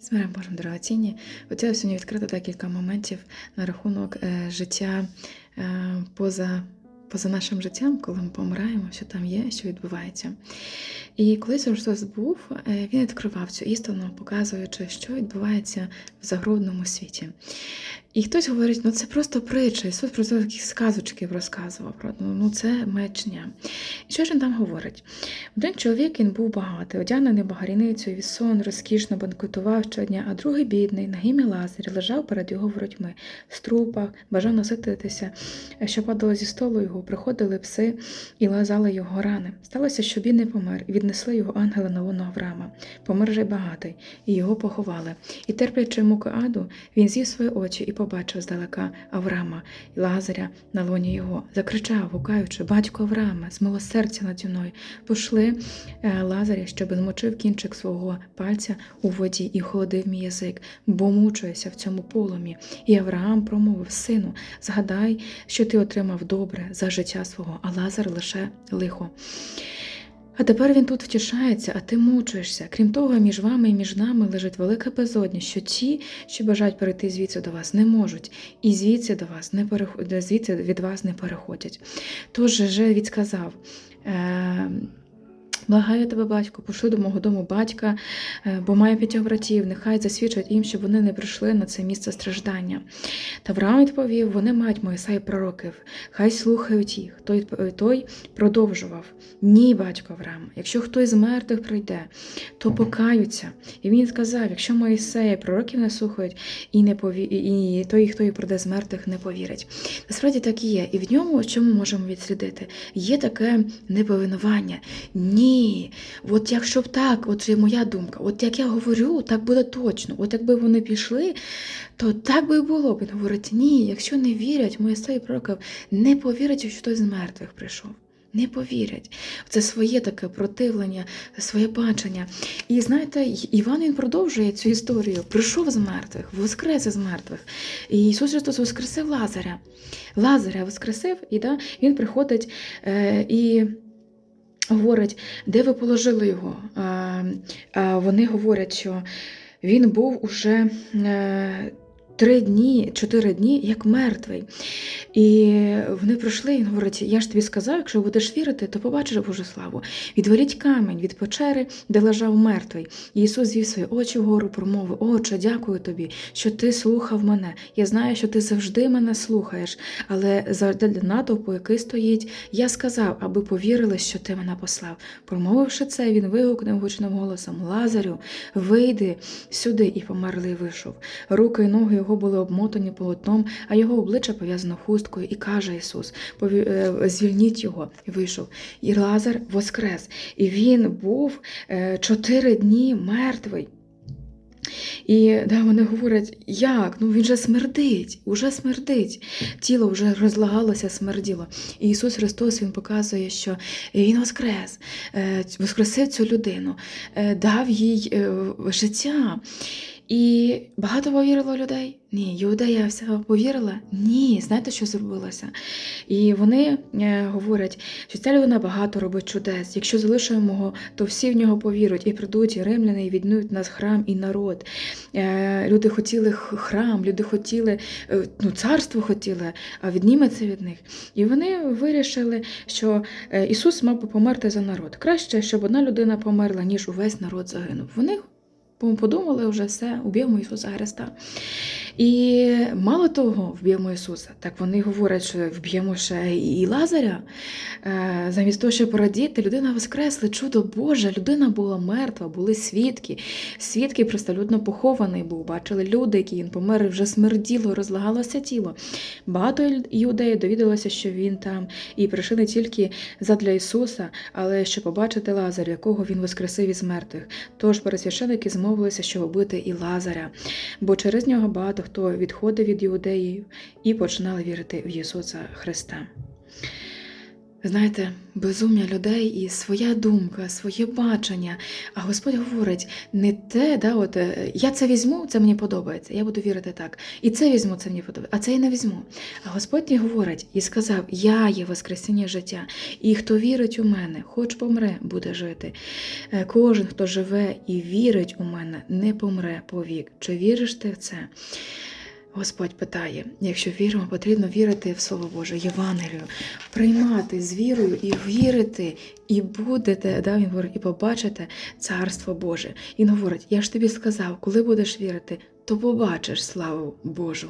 З миром Божим дорогоцінні. Хотіла сьогодні відкрити декілька моментів на рахунок е, життя е, поза, поза нашим життям, коли ми помираємо, що там є, що відбувається. І коли Христос був, е, він відкривав цю істину, показуючи, що відбувається в загробному світі. І хтось говорить, ну це просто притча, Ісус просто якісь сказочки розказував. правда, Ну це мечня. І що ж він там говорить? Один чоловік він був багатий, одягнений багаряницею, вісон, розкішно банкетував щодня, а другий бідний, на гімі Лазарі, лежав перед його воротьми, в струпах, бажав насититися, що падало зі столу його, приходили пси і лазали його рани. Сталося, що бідний помер, і віднесли його ангели на луну Авраама. Помер же багатий, і його поховали. І терплячи муки аду, він з'їв свої очі і побачив здалека Авраама і Лазаря на лоні його. Закричав, гукаючи, батько Авраама, змилосердя наді мною. Пошли е, Лазаря, щоб змочив кінчик свого пальця у воді і холодив мій язик, бо мучуюся в цьому полумі. І Авраам промовив: Сину, згадай, що ти отримав добре за життя свого, а Лазар лише лихо. А тепер він тут втішається, а ти мучуєшся. Крім того, між вами і між нами лежить велика безодня, що ті, що бажають перейти звідси до вас, не можуть, і звідси до вас не переход... звідси від вас не переходять. Тож же відсказав. Е... Благаю тебе, батько, пошли до мого дому батька, е, бо маю п'ятьох братів, нехай засвідчать їм, щоб вони не прийшли на це місце страждання. Та Авраам відповів: вони мають Моїса і пророків, хай слухають їх. Той, той продовжував: Ні, батько Авраам, якщо хтось з мертвих прийде, то покаються. І він сказав: якщо Моїсея пророків не слухають, і не пові... і той, хто і прийде з мертвих, не повірить. Насправді так і є. І в ньому, що ми можемо відслідити, є таке неповинування. Ні. От якщо б так, є моя думка, от як я говорю, так буде точно. От якби вони пішли, то так би і було. Він говорить, ні, якщо не вірять, Моїсей пророків не повірять, що хтось з мертвих прийшов. Не повірять. Це своє таке противлення, своє бачення. І знаєте, Іван він продовжує цю історію. Прийшов з мертвих, воскрес з мертвих. І Ісус Христос воскресив Лазаря. Лазаря воскресив, і да, він приходить е, і. Говорить, де ви положили його? А, а Вони говорять, що він був уже е, три дні, чотири дні, як мертвий. І вони прийшли і говорять: я ж тобі сказав, якщо будеш вірити, то побачиш Божу славу. Відваліть камінь від печери, де лежав мертвий. І Ісус звів свої очі вгору, промовив: Отче, дякую тобі, що ти слухав мене. Я знаю, що ти завжди мене слухаєш, але завжди натовпу, який стоїть, я сказав, аби повірили, що ти мене послав. Промовивши це, він вигукнув гучним голосом: Лазарю, вийди сюди, і померлий вийшов. Руки і ноги його були обмотані полотном, а його обличчя пов'язано хусткою, і каже Ісус: звільніть його, і вийшов. І Лазар воскрес. І він був е, чотири дні мертвий. І да, вони говорять, як? Ну він же смердить, уже смердить. Тіло вже розлагалося, смерділо. І Ісус Христос Він показує, що Він воскрес, е, воскресив цю людину, е, дав їй життя. І багато повірило людей? Ні, Іудея вся повірила? Ні, знаєте, що зробилося? І вони е, говорять, що ця людина багато робить чудес. Якщо залишимо його, то всі в нього повірять і прийдуть і римляни, і віднують нас храм і народ. Е, люди хотіли храм, люди хотіли, е, ну, царство хотіли, а відніметься від них. І вони вирішили, що Ісус мав би померти за народ. Краще, щоб одна людина померла, ніж увесь народ загинув. Вони подумали вже все, уб'ємо Ісуса Христа. І мало того, вб'ємо Ісуса, так вони говорять, що вб'ємо ще і Лазаря. Е, замість того, щоб порадіти, людина воскресли, чудо Боже, людина була мертва, були свідки. Свідки простолюдно похований був. Бачили люди, які він помер, вже смерділо, розлагалося тіло. Багато іудеїв довідалося, що він там, і прийшли не тільки задля Ісуса, але щоб побачити Лазаря, якого він воскресив із мертвих. Тож пересвященики змовилися, щоб вбити і Лазаря, бо через нього багато хто відходив від іудеїв і починали вірити в Ісуса Христа. Знаєте, безум'я людей і своя думка, своє бачення. А Господь говорить не те, да, от е, я це візьму, це мені подобається, я буду вірити так. І це візьму, це мені подобається, а це я не візьму. А Господь говорить і сказав: Я є Воскресіння життя, і хто вірить у мене, хоч помре, буде жити. Е, Кожен, хто живе і вірить у мене, не помре повік. Чи віриш ти в це? Господь питає, якщо віримо, потрібно вірити в Слово Боже, Євангелію, приймати з вірою і вірити, і будете, да, він говорить, і побачите Царство Боже. Він говорить: я ж тобі сказав, коли будеш вірити, то побачиш славу Божу.